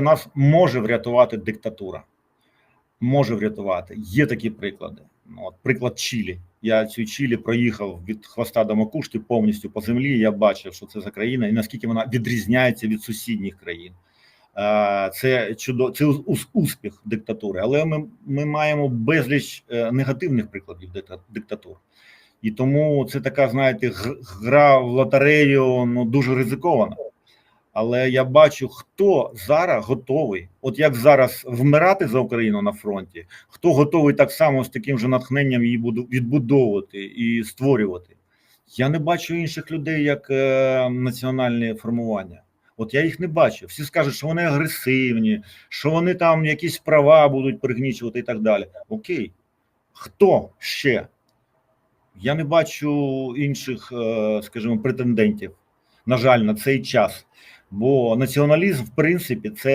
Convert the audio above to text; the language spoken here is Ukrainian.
нас може врятувати диктатура. Може врятувати. Є такі приклади. Ну, От, приклад Чилі. Я цю Чилі проїхав від хвоста до макушки повністю по землі. Я бачив, що це за країна і наскільки вона відрізняється від сусідніх країн. Це чудо, це успіх диктатури, але ми, ми маємо безліч е, негативних прикладів диктатур. І тому це така, знаєте, гра в лотерею ну, дуже ризикована. Але я бачу, хто зараз готовий, от як зараз вмирати за Україну на фронті, хто готовий так само з таким же натхненням її відбудовувати і створювати. Я не бачу інших людей як е, національне формування. От я їх не бачу. Всі скажуть, що вони агресивні, що вони там якісь права будуть пригнічувати і так далі. Окей, хто ще? Я не бачу інших, е, скажімо, претендентів. На жаль, на цей час. Бо націоналізм, в принципі, це